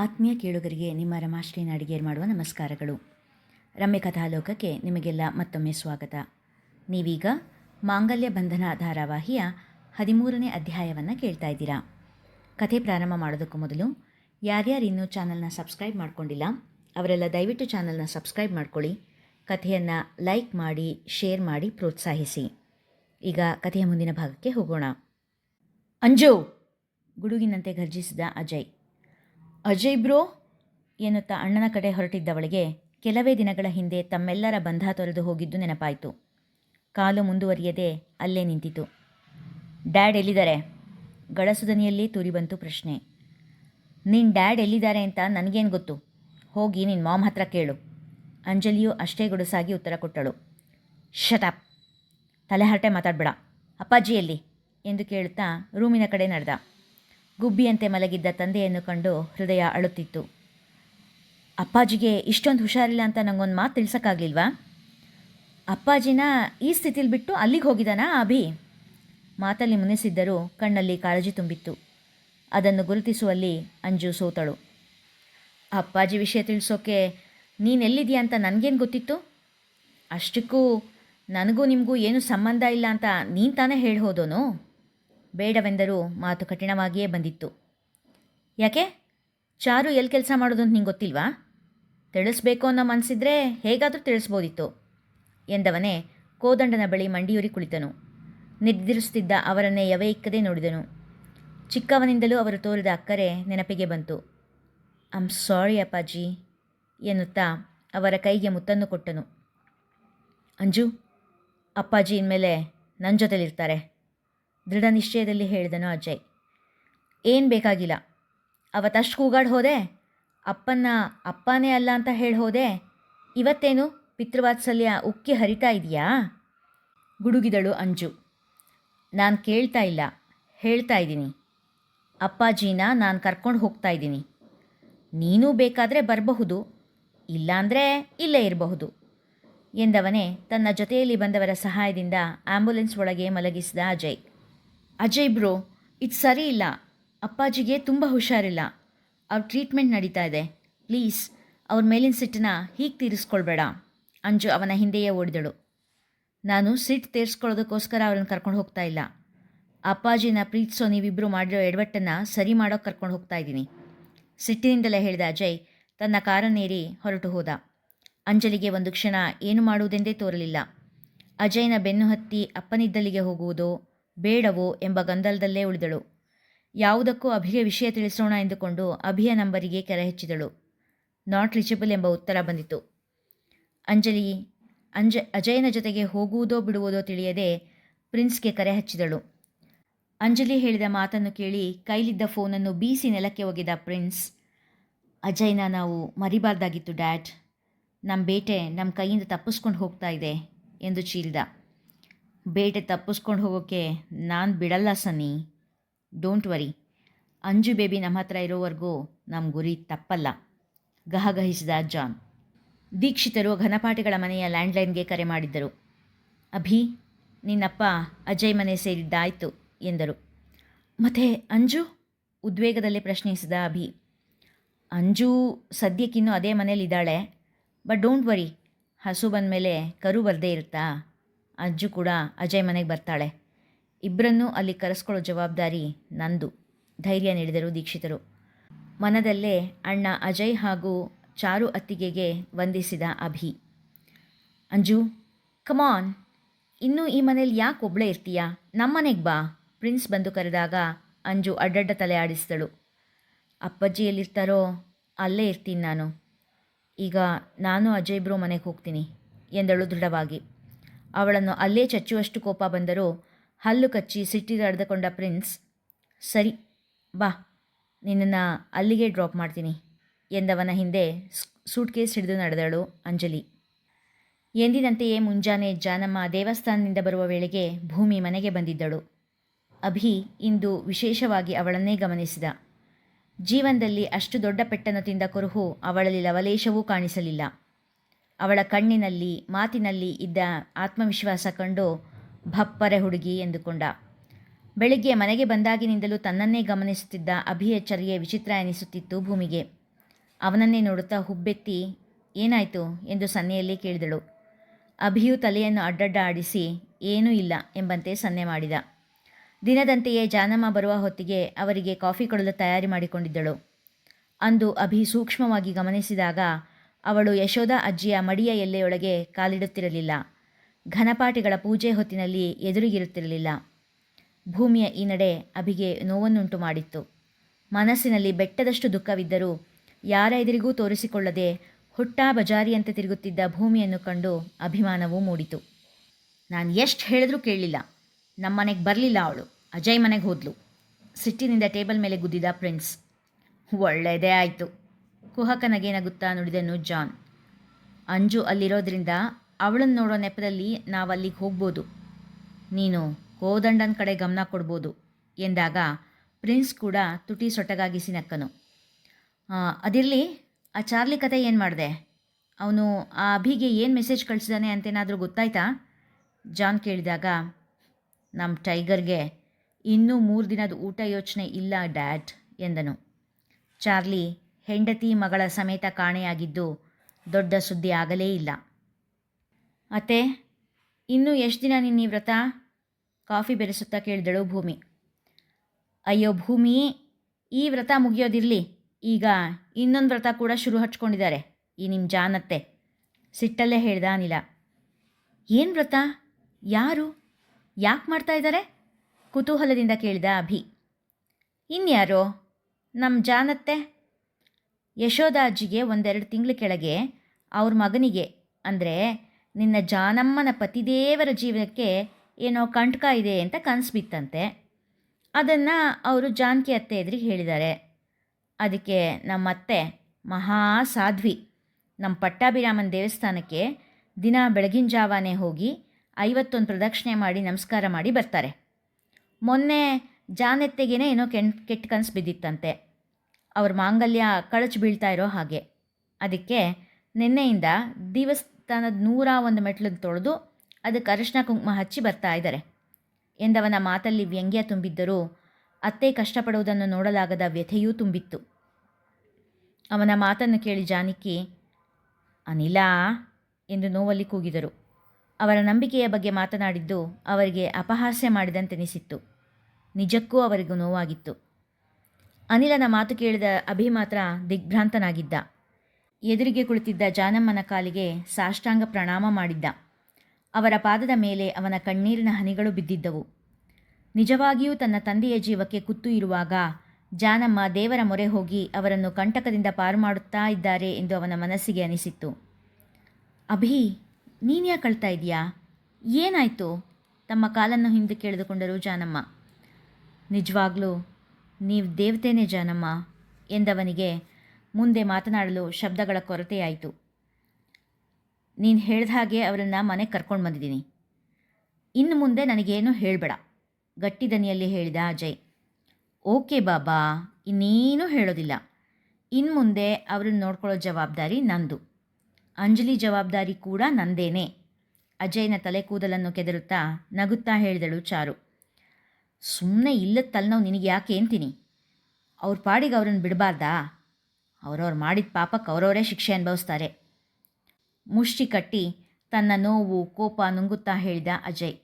ಆತ್ಮೀಯ ಕೇಳುಗರಿಗೆ ನಿಮ್ಮ ರಮಾಶ್ರೀ ನಾಡಿಗೇರ್ ಮಾಡುವ ನಮಸ್ಕಾರಗಳು. ರಮ್ಯ ಕಥಾಲೋಕಕ್ಕೆ ನಿಮಗೆಲ್ಲ ಮತ್ತೊಮ್ಮೆ ಸ್ವಾಗತ. ನೀವೀಗ ಮಾಂಗಲ್ಯ ಬಂಧನ ಧಾರಾವಾಹಿಯ ಹದಿಮೂರನೇ ಅಧ್ಯಾಯವನ್ನು ಕೇಳ್ತಾ ಇದ್ದೀರಾ. ಕಥೆ ಪ್ರಾರಂಭ ಮಾಡೋದಕ್ಕೂ ಮೊದಲು ಯಾರ್ಯಾರು ಇನ್ನೂ ಚಾನಲ್ನ ಸಬ್ಸ್ಕ್ರೈಬ್ ಮಾಡ್ಕೊಂಡಿಲ್ಲ, ಅವರೆಲ್ಲ ದಯವಿಟ್ಟು ಚಾನಲ್ನ ಸಬ್ಸ್ಕ್ರೈಬ್ ಮಾಡ್ಕೊಳ್ಳಿ. ಕಥೆಯನ್ನು ಲೈಕ್ ಮಾಡಿ, ಶೇರ್ ಮಾಡಿ, ಪ್ರೋತ್ಸಾಹಿಸಿ. ಈಗ ಕಥೆಯ ಮುಂದಿನ ಭಾಗಕ್ಕೆ ಹೋಗೋಣ. ಅಂಜು, ಗುಡುಗಿನಂತೆ ಗರ್ಜಿಸಿದ ಅಜಯ್. ಅಜಯ್ ಬ್ರೋ ಎನ್ನುತ್ತಾ ಅಣ್ಣನ ಕಡೆ ಹೊರಟಿದ್ದವಳಿಗೆ ಕೆಲವೇ ದಿನಗಳ ಹಿಂದೆ ತಮ್ಮೆಲ್ಲರ ಬಂಧ ತೊರೆದು ಹೋಗಿದ್ದು ನೆನಪಾಯಿತು. ಕಾಲು ಮುಂದುವರಿಯದೆ ಅಲ್ಲೇ ನಿಂತಿತು. ಡ್ಯಾಡ್ ಎಲ್ಲಿದ್ದಾರೆ? ಗಳಸುದನಿಯಲ್ಲಿ ತೂರಿ ಬಂತು ಪ್ರಶ್ನೆ. ನಿನ್ನ ಡ್ಯಾಡ್ ಎಲ್ಲಿದ್ದಾರೆ ಅಂತ ನನಗೇನು ಗೊತ್ತು? ಹೋಗಿ ನಿನ್ನ ಮಾಮ್ ಹತ್ರ ಕೇಳು. ಅಂಜಲಿಯು ಅಷ್ಟೇ ಗುಡುಸಾಗಿ ಉತ್ತರ ಕೊಟ್ಟಳು. ಶತಾಪ್ ತಲೆಹರಟೆ ಮಾತಾಡಬೇಡ. ಅಪ್ಪಾಜಿ ಎಲ್ಲಿ? ಎಂದು ಕೇಳುತ್ತಾ ರೂಮಿನ ಕಡೆ ನಡೆದ. ಗುಬ್ಬಿಯಂತೆ ಮಲಗಿದ್ದ ತಂದೆಯನ್ನು ಕಂಡು ಹೃದಯ ಅಳುತ್ತಿತ್ತು. ಅಪ್ಪಾಜಿಗೆ ಇಷ್ಟೊಂದು ಹುಷಾರಿಲ್ಲ ಅಂತ ನಂಗೊಂದು ಮಾತು ತಿಳ್ಸೋಕ್ಕಾಗಲಿಲ್ವಾ? ಅಪ್ಪಾಜಿನ ಈ ಸ್ಥಿತಿಲಿ ಬಿಟ್ಟು ಅಲ್ಲಿಗೆ ಹೋಗಿದ್ದಾನಾ ಅಭಿ? ಮಾತಲ್ಲಿ ಮುನಿಸಿದ್ದರೂ ಕಣ್ಣಲ್ಲಿ ಕಾಳಜಿ ತುಂಬಿತ್ತು. ಅದನ್ನು ಗುರುತಿಸುವಲ್ಲಿ ಅಂಜು ಸೋತಳು. ಅಪ್ಪಾಜಿ ವಿಷಯ ತಿಳಿಸೋಕೆ ನೀನೆಲ್ಲಿದೆಯಾ ಅಂತ ನನಗೇನು ಗೊತ್ತಿತ್ತು? ಅಷ್ಟಕ್ಕೂ ನನಗೂ ನಿಮಗೂ ಏನು ಸಂಬಂಧ ಇಲ್ಲ ಅಂತ ನೀನು ತಾನೇ ಹೇಳಿ ಹೋದೋನು? ಬೇಡವೆಂದರೂ ಮಾತು ಕಠಿಣವಾಗಿಯೇ ಬಂದಿತ್ತು. ಯಾಕೆ? ಚಾರು ಎಲ್ಲಿ ಕೆಲಸ ಮಾಡೋದು ಅಂತ ನಿಂಗೆ ಗೊತ್ತಿಲ್ವಾ? ತಿಳಿಸ್ಬೇಕು ಅನ್ನೋ ಮನಸ್ಸಿದ್ರೆ ಹೇಗಾದರೂ ತಿಳಿಸ್ಬೋದಿತ್ತು, ಎಂದವನೇ ಕೋದಂಡನ ಬಳಿ ಮಂಡಿಯೂರಿ ಕುಳಿತನು. ನಿರ್ಧರಿಸುತ್ತಿದ್ದ ಅವರನ್ನೇ ಯವೈಕ್ಕದೇ ನೋಡಿದನು. ಚಿಕ್ಕವನಿಂದಲೂ ಅವರು ತೋರಿದ ಅಕ್ಕರೆ ನೆನಪಿಗೆ ಬಂತು. ಐಮ್ ಸಾರಿ ಅಪ್ಪಾಜಿ, ಎನ್ನುತ್ತಾ ಅವರ ಕೈಗೆ ಮುತ್ತನ್ನು ಕೊಟ್ಟನು. ಅಂಜು, ಅಪ್ಪಾಜಿ ಇನ್ಮೇಲೆ ನನ್ನ ಜೊತೆಲಿರ್ತಾರೆ. ದೃಢ ನಿಶ್ಚಯದಲ್ಲಿ ಹೇಳಿದನು ಅಜಯ್. ಏನು ಬೇಕಾಗಿಲ್ಲ. ಅವತ್ತಷ್ಟು ಕೂಗಾಡ್ ಹೋದೆ. ಅಪ್ಪನ್ನ ಅಪ್ಪನೇ ಅಲ್ಲ ಅಂತ ಹೇಳಿ ಹೋದೆ. ಇವತ್ತೇನು? ಪಿತೃವಾತ್ಸಲ್ಯ ಉಕ್ಕಿ ಹರಿತಾ ಇದೆಯಾ? ಗುಡುಗಿದಳು ಅಂಜು. ನಾನು ಕೇಳ್ತಾ ಇಲ್ಲ. ಹೇಳ್ತಾ ಇದ್ದೀನಿ. ಅಪ್ಪಾಜಿನ ನಾನು ಕರ್ಕೊಂಡು ಹೋಗ್ತಾ ಇದ್ದೀನಿ. ನೀನೂ ಬೇಕಾದರೆ ಬರಬಹುದು. ಇಲ್ಲಾಂದರೆ ಇಲ್ಲೇ ಇರಬಹುದು. ಎಂದವನೇ ತನ್ನ ಜೊತೆಯಲ್ಲಿ ಬಂದವರ ಸಹಾಯದಿಂದ ಆಂಬ್ಯುಲೆನ್ಸ್ ಒಳಗೆ ಮಲಗಿಸಿದ ಅಜಯ್. ಅಜಯ್ ಬ್ರೋ, ಇದು ಸರಿ ಇಲ್ಲ. ಅಪ್ಪಾಜಿಗೆ ತುಂಬ ಹುಷಾರಿಲ್ಲ. ಅವ್ರ ಟ್ರೀಟ್ಮೆಂಟ್ ನಡೀತಾ ಇದೆ. ಪ್ಲೀಸ್, ಅವ್ರ ಮೇಲಿನ ಸಿಟ್ಟನ್ನ ಹೀಗೆ ತೀರಿಸ್ಕೊಳ್ಬೇಡ. ಅಂಜು ಅವನ ಹಿಂದೆಯೇ ಓಡಿದಳು. ನಾನು ಸಿಟ್ ತೀರಿಸ್ಕೊಳ್ಳೋದಕ್ಕೋಸ್ಕರ ಅವ್ರನ್ನ ಕರ್ಕೊಂಡು ಹೋಗ್ತಾ ಇಲ್ಲ. ಅಪ್ಪಾಜಿನ ಪ್ರೀತಿಸೋ ನೀವಿಬ್ಬರು ಮಾಡಿರೋ ಎಡವಟ್ಟನ್ನು ಸರಿ ಮಾಡೋಕೆ ಕರ್ಕೊಂಡು ಹೋಗ್ತಾ ಇದ್ದೀನಿ. ಸಿಟ್ಟಿನಿಂದಲೇ ಹೇಳಿದ ಅಜಯ್ ತನ್ನ ಕಾರನ್ನೇರಿ ಹೊರಟು ಹೋದ. ಅಂಜಲಿಗೆ ಒಂದು ಕ್ಷಣ ಏನು ಮಾಡುವುದೆಂದೇ ತೋರಲಿಲ್ಲ. ಅಜಯ್ನ ಬೆನ್ನು ಹತ್ತಿ ಅಪ್ಪನಿದ್ದಲ್ಲಿಗೆ ಹೋಗುವುದೋ ಬೇಡವೋ ಎಂಬ ಗಂದಲದಲ್ಲೇ ಉಳಿದಳು. ಯಾವುದಕ್ಕೂ ಅಭಿಯ ವಿಷಯ ತಿಳಿಸೋಣ ಎಂದುಕೊಂಡು ಅಭಿಯ ನಂಬರಿಗೆ ಕೆರೆ ಹೆಚ್ಚಿದಳು. ನಾಟ್ ರಿಚಬಲ್ ಎಂಬ ಉತ್ತರ ಬಂದಿತು. ಅಂಜಲಿ, ಅಂಜ, ಅಜಯನ ಜೊತೆಗೆ ಹೋಗುವುದೋ ಬಿಡುವುದೋ ತಿಳಿಯದೆ ಪ್ರಿನ್ಸ್ಗೆ ಕರೆ ಹಚ್ಚಿದಳು. ಅಂಜಲಿ ಹೇಳಿದ ಮಾತನ್ನು ಕೇಳಿ ಕೈಲಿದ್ದ ಫೋನನ್ನು ಬೀಸಿ ನೆಲಕ್ಕೆ ಒಗೆದ ಪ್ರಿನ್ಸ್, ಅಜಯ್ನ ನಾವು ಮರಿಬಾರ್ದಾಗಿತ್ತು, ಡ್ಯಾಡ್. ನಮ್ಮ ಬೇಟೆ ನಮ್ಮ ಕೈಯಿಂದ ತಪ್ಪಿಸ್ಕೊಂಡು ಹೋಗ್ತಾ ಇದೆ, ಎಂದು ಚೀಲ್ದ. ಬೇಟೆ ತಪ್ಪಿಸ್ಕೊಂಡು ಹೋಗೋಕ್ಕೆ ನಾನು ಬಿಡಲ್ಲ Sunny don't worry Anju baby ನಮ್ಮ ಹತ್ರ ಇರೋವರೆಗೂ ನಮ್ಮ ಗುರಿ ತಪ್ಪಲ್ಲ. ಗಹಗಹಿಸಿದ ಜಾನ್. ದೀಕ್ಷಿತರು ಘನಪಾಠಿಗಳ ಮನೆಯ ಲ್ಯಾಂಡ್ಲೈನ್ಗೆ ಕರೆ ಮಾಡಿದ್ದರು. ಅಭಿ, ನಿನ್ನಪ್ಪ ಅಜಯ್ ಮನೆ ಸೇರಿದ್ದಾಯಿತು ಎಂದರು. ಮತ್ತೆ ಅಂಜು? ಉದ್ವೇಗದಲ್ಲಿ ಪ್ರಶ್ನಿಸಿದ ಅಭಿ. ಅಂಜು ಸದ್ಯಕ್ಕಿನ್ನೂ ಅದೇ ಮನೇಲಿದ್ದಾಳೆ ಬಟ್ ಡೋಂಟ್ ವರಿ ಹಸು ಬಂದ ಮೇಲೆ ಕರು ಬರದೇ ಇರುತ್ತಾ? ಅಜ್ಜು ಕೂಡ ಅಜಯ್ ಮನೆಗೆ ಬರ್ತಾಳೆ. ಇಬ್ಬರನ್ನೂ ಅಲ್ಲಿ ಕರೆಸ್ಕೊಳ್ಳೋ ಜವಾಬ್ದಾರಿ ನಂದು, ಧೈರ್ಯ ನೀಡಿದರು ದೀಕ್ಷಿತರು. ಮನದಲ್ಲೇ ಅಣ್ಣ ಅಜಯ್ ಹಾಗೂ ಚಾರು ಅತ್ತಿಗೆಗೆ ವಂದಿಸಿದ ಅಭಿ. ಅಂಜು ಕಮಾನ್ ಇನ್ನೂ ಈ ಮನೇಲಿ ಯಾಕೆ ಒಬ್ಬಳೇ ಇರ್ತೀಯಾ? ನಮ್ಮನೆಗೆ ಬಾ. ಪ್ರಿನ್ಸ್ ಬಂದು ಕರೆದಾಗ ಅಂಜು ಅಡ್ಡಡ್ಡ ತಲೆ ಆಡಿಸಿದಳು. ಅಪ್ಪಾಜಿ ಎಲ್ಲಿರ್ತಾರೋ ಅಲ್ಲೇ ಇರ್ತೀನಿ ನಾನು. ಈಗ ನಾನು ಅಜಯ್ ಬ್ರೋ ಮನೆಗೆ ಹೋಗ್ತೀನಿ, ಎಂದಳು ದೃಢವಾಗಿ. ಅವಳನ್ನು ಅಲ್ಲೇ ಚಚ್ಚುವಷ್ಟು ಕೋಪ ಬಂದರೂ ಹಲ್ಲು ಕಚ್ಚಿ ಸಿಟ್ಟಿಗೆ ಪ್ರಿನ್ಸ್, ಸರಿ, ಬಾ, ನಿನ್ನನ್ನು ಅಲ್ಲಿಗೆ ಡ್ರಾಪ್ ಮಾಡ್ತೀನಿ ಎಂದವನ ಹಿಂದೆ ಸೂಟ್ ಕೇಸ್ ಹಿಡಿದು ನಡೆದಳು ಅಂಜಲಿ. ಎಂದಿನಂತೆಯೇ ಮುಂಜಾನೆ ಜಾನಮ್ಮ ದೇವಸ್ಥಾನದಿಂದ ಬರುವ ವೇಳೆಗೆ ಭೂಮಿ ಮನೆಗೆ ಬಂದಿದ್ದಳು. ಅಭಿ ಇಂದು ವಿಶೇಷವಾಗಿ ಅವಳನ್ನೇ ಗಮನಿಸಿದ. ಜೀವನದಲ್ಲಿ ಅಷ್ಟು ದೊಡ್ಡ ಪೆಟ್ಟನ್ನು ತಿಂದ ಕುರುಹು ಅವಳಲ್ಲಿ ಲವಲೇಶವೂ ಕಾಣಿಸಲಿಲ್ಲ. ಅವಳ ಕಣ್ಣಿನಲ್ಲಿ, ಮಾತಿನಲ್ಲಿ ಇದ್ದ ಆತ್ಮವಿಶ್ವಾಸ ಕಂಡು ಭಪ್ಪರೆ ಹುಡುಗಿ ಎಂದುಕೊಂಡ. ಬೆಳಿಗ್ಗೆ ಮನೆಗೆ ಬಂದಾಗಿನಿಂದಲೂ ತನ್ನನ್ನೇ ಗಮನಿಸುತ್ತಿದ್ದ ಅಭಿಯ ವಿಚಿತ್ರ ಎನಿಸುತ್ತಿತ್ತು ಭೂಮಿಗೆ. ಅವನನ್ನೇ ನೋಡುತ್ತಾ ಹುಬ್ಬೆತ್ತಿ, ಏನಾಯಿತು ಎಂದು ಸನ್ನೆಯಲ್ಲಿ ಕೇಳಿದಳು. ಅಭಿಯು ತಲೆಯನ್ನು ಅಡ್ಡಡ್ಡ ಆಡಿಸಿ, ಏನೂ ಇಲ್ಲ ಎಂಬಂತೆ ಸನ್ನೆ ಮಾಡಿದ. ದಿನದಂತೆಯೇ ಜಾನಮ್ಮ ಬರುವ ಹೊತ್ತಿಗೆ ಅವರಿಗೆ ಕಾಫಿ ಕೊಡಲು ತಯಾರಿ ಮಾಡಿಕೊಂಡಿದ್ದಳು. ಅಂದು ಅಭಿ ಸೂಕ್ಷ್ಮವಾಗಿ ಗಮನಿಸಿದಾಗ ಅವಳು ಯಶೋಧ ಅಜ್ಜಿಯ ಮಡಿಯ ಎಲ್ಲೆಯೊಳಗೆ ಕಾಲಿಡುತ್ತಿರಲಿಲ್ಲ. ಘನಪಾಠಿಗಳ ಪೂಜೆ ಹೊತ್ತಿನಲ್ಲಿ ಎದುರಿಗಿರುತ್ತಿರಲಿಲ್ಲ. ಭೂಮಿಯ ಈ ನಡೆ ಅಭಿಗೆ ನೋವನ್ನುಂಟು ಮಾಡಿತ್ತು. ಮನಸ್ಸಿನಲ್ಲಿ ಬೆಟ್ಟದಷ್ಟು ದುಃಖವಿದ್ದರೂ ಯಾರ ಎದುರಿಗೂ ತೋರಿಸಿಕೊಳ್ಳದೆ ಹುಟ್ಟಾ ಬಜಾರಿಯಂತೆ ತಿರುಗುತ್ತಿದ್ದ ಭೂಮಿಯನ್ನು ಕಂಡು ಅಭಿಮಾನವೂ ಮೂಡಿತು. ನಾನು ಎಷ್ಟು ಹೇಳಿದ್ರೂ ಕೇಳಲಿಲ್ಲ ನಮ್ಮನೆಗೆ ಬರಲಿಲ್ಲ ಅವಳು. ಅಜಯ್ ಮನೆಗೆ ಹೋದ್ಲು. ಸಿಟ್ಟಿನಿಂದ ಟೇಬಲ್ ಮೇಲೆ ಗುದ್ದಿದ ಪ್ರಿನ್ಸ್. ಒಳ್ಳೆಯದೇ ಆಯಿತು. ಕುಹಕನಗೆ ನಗುತ್ತಾ ನುಡಿದನು ಜಾನ್. ಅಂಜು ಅಲ್ಲಿರೋದ್ರಿಂದ ಅವಳನ್ನು ನೋಡೋ ನೆಪದಲ್ಲಿ ನಾವು ಅಲ್ಲಿಗೆ ಹೋಗ್ಬೋದು. ನೀನು ಕೋದಂಡನ ಕಡೆ ಗಮನ ಕೊಡ್ಬೋದು ಎಂದಾಗ ಪ್ರಿನ್ಸ್ ಕೂಡ ತುಟಿ ಸೊಟ್ಟಗಾಗಿಸಿ ನಕ್ಕನು. ಅದಿರಲಿ, ಆ ಚಾರ್ಲಿ ಕತೆ ಏನು ಮಾಡಿದೆ? ಅವನು ಆ ಅಭಿಗೆ ಏನು ಮೆಸೇಜ್ ಕಳಿಸಿದಾನೆ ಅಂತೇನಾದರೂ ಗೊತ್ತಾಯ್ತಾ? ಜಾನ್ ಕೇಳಿದಾಗ ನಮ್ಮ ಟೈಗರ್ಗೆ ಇನ್ನೂ ಮೂರು ದಿನದ ಊಟ ಯೋಚನೆ ಇಲ್ಲ, ಡ್ಯಾಡ್, ಎಂದನು. ಚಾರ್ಲಿ ಹೆಂಡತಿ ಮಗಳ ಸಮೇತ ಕಾಣೆಯಾಗಿದ್ದು ದೊಡ್ಡ ಸುದ್ದಿ ಆಗಲೇ ಇಲ್ಲ. ಅತ್ತೆ, ಇನ್ನೂ ಎಷ್ಟು ದಿನ ನಿನ್ನ ವ್ರತ? ಕಾಫಿ ಬೆರೆಸುತ್ತಾ ಕೇಳಿದಳು ಭೂಮಿ. ಅಯ್ಯೋ ಭೂಮಿ, ಈ ವ್ರತ ಮುಗಿಯೋದಿರಲಿ. ಈಗ ಇನ್ನೊಂದು ವ್ರತ ಕೂಡ ಶುರು ಹಚ್ಕೊಂಡಿದ್ದಾರೆ. ಈ ನಿಮ್ಮ ಜಾನತ್ತೆ. ಸಿಟ್ಟಲ್ಲೇ ಹೇಳ್ದ ಅನಿಲ. ಏನು ವ್ರತ? ಯಾರು? ಯಾಕೆ ಮಾಡ್ತಾ ಇದ್ದಾರೆ ಕುತೂಹಲದಿಂದ ಕೇಳಿದ ಅಭಿ. ಇನ್ಯಾರೋ? ನಮ್ಮ ಜಾನತ್ತೆ? ಯಶೋಧ ಅಜ್ಜಿಗೆ ಒಂದೆರಡು ತಿಂಗಳ ಕೆಳಗೆ ಅವ್ರ ಮಗನಿಗೆ, ಅಂದರೆ ನಿನ್ನ ಜಾನಮ್ಮನ ಪತಿದೇವರ ಜೀವನಕ್ಕೆ ಏನೋ ಕಂಟಕ ಇದೆ ಅಂತ ಕನಸು ಬಿತ್ತಂತೆ. ಅದನ್ನು ಅವರು ಜಾನಕಿ ಅತ್ತೆ ಎದುರಿಗೆ ಹೇಳಿದ್ದಾರೆ. ಅದಕ್ಕೆ ನಮ್ಮ ಅತ್ತೆ ಮಹಾ ಸಾಧ್ವಿ, ನಮ್ಮ ಪಟ್ಟಾಭಿರಾಮನ ದೇವಸ್ಥಾನಕ್ಕೆ ದಿನ ಬೆಳಗಿನ ಜಾವಾನೇ ಹೋಗಿ ಐವತ್ತೊಂದು ಪ್ರದಕ್ಷಿಣೆ ಮಾಡಿ ನಮಸ್ಕಾರ ಮಾಡಿ ಬರ್ತಾರೆ. ಮೊನ್ನೆ ಜಾನೆತ್ತೆಗೇನೆ ಏನೋ ಕೆಣ್ ಕೆಟ್ಟ ಕನಸು ಬಿದ್ದಿತ್ತಂತೆ. ಅವ್ರ ಮಾಂಗಲ್ಯ ಕಳಚಿ ಬೀಳ್ತಾ ಇರೋ ಹಾಗೆ. ಅದಕ್ಕೆ ನಿನ್ನೆಯಿಂದ ದೇವಸ್ಥಾನದ ನೂರ ಒಂದು ಮೆಟ್ಲನ್ನು ತೊಳೆದು ಅದಕ್ಕೆ ಅರಿಶಿನ ಕುಂಕುಮ ಹಚ್ಚಿ ಬರ್ತಾ ಇದ್ದಾರೆ ಎಂದವನ ಮಾತಲ್ಲಿ ವ್ಯಂಗ್ಯ ತುಂಬಿದ್ದರೂ ಅತ್ತೆ ಕಷ್ಟಪಡುವುದನ್ನು ನೋಡಲಾಗದ ವ್ಯಥೆಯೂ ತುಂಬಿತ್ತು. ಅವನ ಮಾತನ್ನು ಕೇಳಿ ಜಾನಕಿ, ಅನಿಲ, ಎಂದು ನೋವಲ್ಲಿ ಕೂಗಿದರು. ಅವರ ನಂಬಿಕೆಯ ಬಗ್ಗೆ ಮಾತನಾಡಿದ್ದು ಅವರಿಗೆ ಅಪಹಾಸ್ಯ ಮಾಡಿದಂತೆನಿಸಿತ್ತು. ನಿಜಕ್ಕೂ ಅವರಿಗೂ ನೋವಾಗಿತ್ತು. ಅನಿಲನ ಮಾತು ಕೇಳಿದ ಅಭಿ ಮಾತ್ರ ದಿಗ್ಭ್ರಾಂತನಾಗಿದ್ದ. ಎದುರಿಗೆ ಕುಳಿತಿದ್ದ ಜಾನಮ್ಮನ ಕಾಲಿಗೆ ಸಾಷ್ಟಾಂಗ ಪ್ರಣಾಮ ಮಾಡಿದ್ದ. ಅವರ ಪಾದದ ಮೇಲೆ ಅವನ ಕಣ್ಣೀರಿನ ಹನಿಗಳು ಬಿದ್ದಿದ್ದವು. ನಿಜವಾಗಿಯೂ ತನ್ನ ತಂದೆಯ ಜೀವಕ್ಕೆ ಕುತ್ತು ಇರುವಾಗ ಜಾನಮ್ಮ ದೇವರ ಮೊರೆ ಹೋಗಿ ಅವರನ್ನು ಕಂಟಕದಿಂದ ಪಾರು ಮಾಡುತ್ತಾ ಇದ್ದಾರೆ ಎಂದು ಅವನ ಮನಸ್ಸಿಗೆ ಅನಿಸಿತ್ತು. ಅಭಿ ನೀನ್ಯಾಕೆ ಕಳ್ತಾ ಇದೆಯಾ? ಏನಾಯಿತು? ತಮ್ಮ ಕಾಲನ್ನು ಹಿಂದೆ ಕೇಳಿದುಕೊಂಡರು ಜಾನಮ್ಮ. ನಿಜವಾಗ್ಲೂ ನೀವು ದೇವತೆನೇ ಜಾನಮ್ಮ ಎಂದವನಿಗೆ ಮುಂದೆ ಮಾತನಾಡಲು ಶಬ್ದಗಳ ಕೊರತೆಯಾಯಿತು. ನೀನು ಹೇಳ್ದ ಹಾಗೆ ಅವರನ್ನು ಮನೆಗೆ ಕರ್ಕೊಂಡು ಬಂದಿದ್ದೀನಿ. ಇನ್ನು ಮುಂದೆ ನನಗೇನು ಹೇಳಬೇಡ. ಗಟ್ಟಿ ದನಿಯಲ್ಲಿ ಹೇಳಿದ ಅಜಯ್, ಓಕೆ ಬಾಬಾ, ಇನ್ನೇನೂ ಹೇಳೋದಿಲ್ಲ. ಇನ್ನು ಮುಂದೆ ಅವರನ್ನು ನೋಡ್ಕೊಳ್ಳೋ ಜವಾಬ್ದಾರಿ ನಂದು. ಅಂಜಲಿ ಜವಾಬ್ದಾರಿ ಕೂಡ ನಂದೇನೆ. ಅಜಯ್ನ ತಲೆ ಕೂದಲನ್ನು ಕೆದರುತ್ತಾ ನಗುತ್ತಾ ಹೇಳಿದಳು ಚಾರು. ಸುಮ್ಮನೆ ಇಲ್ಲದ ತಲೆನೋವು ನಿನಗೆ ಯಾಕೆ ಅಂತೀನಿ ಅವ್ರ ಪಾಡಿಗೆ ಅವ್ರನ್ನ ಬಿಡಬಾರ್ದಾ? ಅವರವ್ರು ಮಾಡಿದ ಪಾಪಕ್ಕೆ ಅವರವರೇ ಶಿಕ್ಷೆ ಅನುಭವಿಸ್ತಾರೆ. ಮುಷ್ಟಿ ಕಟ್ಟಿ ತನ್ನ ನೋವು, ಕೋಪ ನುಂಗುತ್ತಾ ಹೇಳಿದ ಅಜಯ್.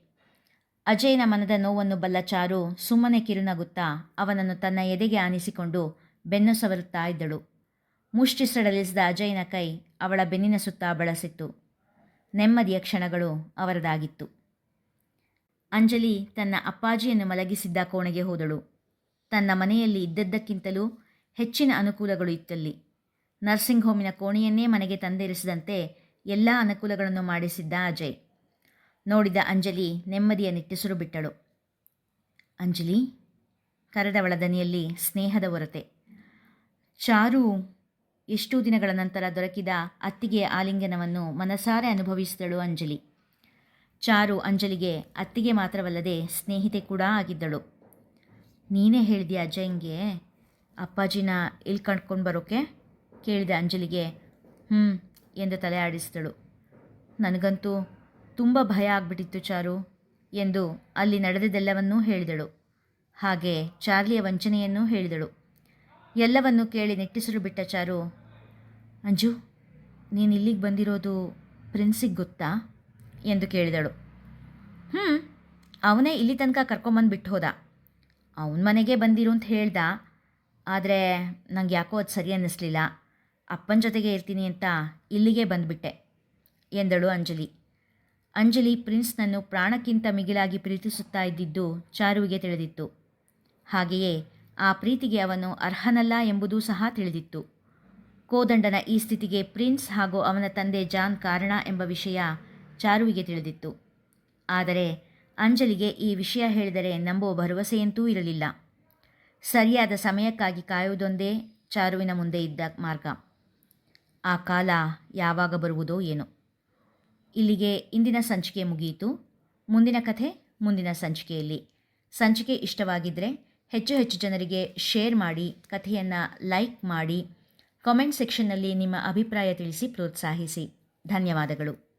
ಅಜಯ್ನ ಮನದ ನೋವನ್ನು ಬಲ್ಲ ಚಾರು ಸುಮ್ಮನೆ ಕಿರುನಗುತ್ತಾ ಅವನನ್ನು ತನ್ನ ಎದೆಗೆ ಆನಿಸಿಕೊಂಡು ಬೆನ್ನು ಸವರುತ್ತಾ ಇದ್ದಳು. ಮುಷ್ಟಿ ಸಡಲಿಸಿದ ಅಜಯ್ನ ಕೈ ಅವಳ ಬೆನ್ನಿನ ಸುತ್ತ ಬಳಸಿತ್ತು. ನೆಮ್ಮದಿಯ ಕ್ಷಣಗಳು ಅವರದಾಗಿತ್ತು. ಅಂಜಲಿ ತನ್ನ ಅಪ್ಪಾಜಿಯನ್ನು ಮಲಗಿಸಿದ್ದ ಕೋಣೆಗೆ ಹೋದಳು. ತನ್ನ ಮನೆಯಲ್ಲಿ ಇದ್ದದ್ದಕ್ಕಿಂತಲೂ ಹೆಚ್ಚಿನ ಅನುಕೂಲಗಳು ಇತ್ತಲ್ಲಿ. ನರ್ಸಿಂಗ್ ಹೋಮಿನ ಕೋಣೆಯನ್ನೇ ಮನೆಗೆ ತಂದಿರಿಸಿದಂತೆ ಎಲ್ಲ ಅನುಕೂಲಗಳನ್ನು ಮಾಡಿಸಿದ್ದ ಅಜಯ್. ನೋಡಿದ ಅಂಜಲಿ ನೆಮ್ಮದಿಯ ನಿಟ್ಟುಸಿರು ಬಿಟ್ಟಳು. ಅಂಜಲಿ, ಕರೆದವಳ ದನಿಯಲ್ಲಿ ಸ್ನೇಹದ ಹೊರತೆ ಚಾರು ಎಷ್ಟೋ ದಿನಗಳ ನಂತರ ದೊರಕಿದ ಅತ್ತಿಗೆಯ ಆಲಿಂಗನವನ್ನು ಮನಸಾರೆ ಅನುಭವಿಸಿದಳು ಅಂಜಲಿ. ಚಾರು ಅಂಜಲಿಗೆ ಅತ್ತಿಗೆ ಮಾತ್ರವಲ್ಲದೆ ಸ್ನೇಹಿತೆ ಕೂಡ ಆಗಿದ್ದಳು. ನೀನೇ ಹೇಳಿದೆ ಅಜಯ್ಗೆ ಅಪ್ಪಾಜಿನ ಇಲ್ಲಿ ಕಂಡ್ಕೊಂಡು ಬರೋಕೆ? ಕೇಳಿದೆ ಅಂಜಲಿಗೆ. ಹ್ಞೂ ಎಂದು ತಲೆ ಆಡಿಸಿದಳು. ನನಗಂತೂ ತುಂಬ ಭಯ ಆಗ್ಬಿಟ್ಟಿತ್ತು ಚಾರು, ಎಂದು ಅಲ್ಲಿ ನಡೆದಿದ್ದೆಲ್ಲವನ್ನೂ ಹೇಳಿದಳು. ಹಾಗೆ ಚಾರ್ಲಿಯ ವಂಚನೆಯನ್ನೂ ಹೇಳಿದಳು. ಎಲ್ಲವನ್ನೂ ಕೇಳಿ ನೆಟ್ಟಿಸಲು ಬಿಟ್ಟ ಚಾರು, ಅಂಜು, ನೀನು ಇಲ್ಲಿಗೆ ಬಂದಿರೋದು ಪ್ರಿನ್ಸಿಗೆ ಗೊತ್ತಾ? ಎಂದು ಕೇಳಿದಳು. ಹ್ಞೂ ಅವನೇ ಇಲ್ಲಿ ತನಕ ಕರ್ಕೊಂಬಂದು ಬಿಟ್ಟು ಹೋದ. ಅವನ ಮನೆಗೆ ಬಂದಿರು ಅಂತ ಹೇಳ್ದ. ಆದರೆ ನಂಗೆ ಯಾಕೋ ಅದು ಸರಿ ಅನ್ನಿಸ್ಲಿಲ್ಲ. ಅಪ್ಪನ ಜೊತೆಗೆ ಇರ್ತೀನಿ ಅಂತ ಇಲ್ಲಿಗೆ ಬಂದುಬಿಟ್ಟೆ, ಎಂದಳು ಅಂಜಲಿ. ಅಂಜಲಿ ಪ್ರಿನ್ಸ್ನನ್ನು ಪ್ರಾಣಕ್ಕಿಂತ ಮಿಗಿಲಾಗಿ ಪ್ರೀತಿಸುತ್ತಾ ಇದ್ದಿದ್ದು ಚಾರುವಿಗೆ ತಿಳಿದಿತ್ತು. ಹಾಗೆಯೇ ಆ ಪ್ರೀತಿಗೆ ಅವನು ಅರ್ಹನಲ್ಲ ಎಂಬುದೂ ಸಹ ತಿಳಿದಿತ್ತು. ಕೋದಂಡನ ಈ ಸ್ಥಿತಿಗೆ ಪ್ರಿನ್ಸ್ ಹಾಗೂ ಅವನ ತಂದೆ ಜಾನ್ ಕಾರಣ ಎಂಬ ವಿಷಯ ಚಾರುವಿಗೆ ತಿಳಿದಿತ್ತು. ಆದರೆ ಅಂಜಲಿಗೆ ಈ ವಿಷಯ ಹೇಳಿದರೆ ನಂಬುವ ಭರವಸೆಯಂತೂ ಇರಲಿಲ್ಲ. ಸರಿಯಾದ ಸಮಯಕ್ಕಾಗಿ ಕಾಯುವುದೊಂದೇ ಚಾರುವಿನ ಮುಂದೆ ಇದ್ದ ಮಾರ್ಗ. ಆ ಕಾಲ ಯಾವಾಗ ಬರುವುದೋ ಏನೋ. ಇಲ್ಲಿಗೆ ಇಂದಿನ ಸಂಚಿಕೆ ಮುಗಿಯಿತು. ಮುಂದಿನ ಕಥೆ ಮುಂದಿನ ಸಂಚಿಕೆಯಲ್ಲಿ. ಸಂಚಿಕೆ ಇಷ್ಟವಾಗಿದ್ದರೆ ಹೆಚ್ಚು ಹೆಚ್ಚು ಜನರಿಗೆ ಶೇರ್ ಮಾಡಿ, ಕಥೆಯನ್ನು ಲೈಕ್ ಮಾಡಿ, ಕಾಮೆಂಟ್ ಸೆಕ್ಷನ್ನಲ್ಲಿ ನಿಮ್ಮ ಅಭಿಪ್ರಾಯ ತಿಳಿಸಿ ಪ್ರೋತ್ಸಾಹಿಸಿ. ಧನ್ಯವಾದಗಳು.